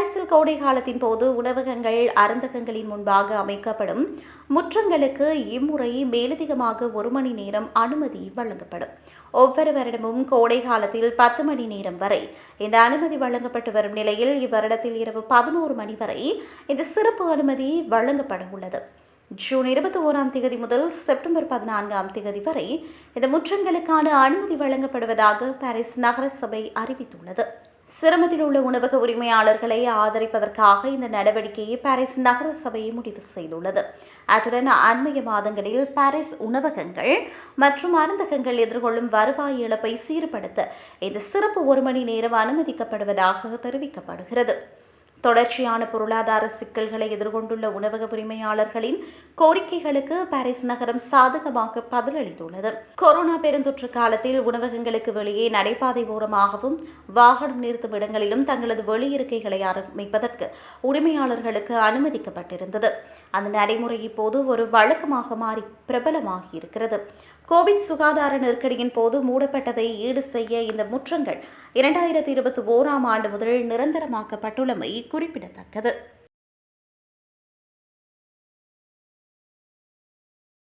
கோடை காலத்தின் போது உணவகங்கள் அருந்தகங்களின் முன்பாக அமைக்கப்படும் முற்றங்களுக்கு இம்முறை மேலதிகமாக ஒரு மணி நேரம் அனுமதி வழங்கப்படும். ஒவ்வொரு வருடமும் கோடை காலத்தில் பத்து மணி நேரம் வரை இந்த அனுமதி வழங்கப்பட்டு வரும் நிலையில் இவ்வருடத்தில் இரவு பதினோரு மணி வரை இந்த சிறப்பு அனுமதி வழங்கப்பட உள்ளது. ஜூன் இருபத்தி ஓராம் தேதி முதல் செப்டம்பர் பதினான்காம் தேதி வரை இந்த முற்றங்களுக்கான அனுமதி வழங்கப்படுவதாக பாரிஸ் நகரசபை அறிவித்துள்ளது. சிரமத்தில் உள்ள உணவக உரிமையாளர்களை ஆதரிப்பதற்காக இந்த நடவடிக்கையை பாரிஸ் சபையை முடிவு செய்துள்ளது. அத்துடன் அண்மைய மாதங்களில் பாரிஸ் உணவகங்கள் மற்றும் அருந்தகங்கள் எதிர்கொள்ளும் வருவாய் இழப்பை சீர்படுத்த இந்த சிறப்பு ஒரு மணி நேரம் அனுமதிக்கப்படுவதாக தெரிவிக்கப்படுகிறது. தொடர்ச்சியான பொருளாதார சிக்கல்களை எதிர்கொண்டுள்ள உணவக உரிமையாளர்களின் கோரிக்கைகளுக்கு பாரிஸ் நகரம் சாதகமாக பதிலளித்துள்ளது. கொரோனா பெருந்தொற்று காலத்தில் உணவகங்களுக்கு வெளியே நடைபாதை ஓரமாகவும் வாகனம் நிறுத்தும் இடங்களிலும் தங்களது வெளியிருக்கைகளை ஆரம்பிப்பதற்கு உரிமையாளர்களுக்கு அனுமதிக்கப்பட்டிருந்தது. அந்த நடைமுறை இப்போது ஒரு வழக்கமாக மாறி பிரபலமாகி இருக்கிறது கோவிட் சுகாதார நெருக்கடியின் போது மூடப்பட்டதை ஈடு செய்ய இந்த முற்றங்கள் இரண்டாயிரத்தி இருபத்தி ஓராம் ஆண்டு முதல் நிரந்தரமாக்கப்பட்டுள்ளமை குறிப்பிடத்தக்கது.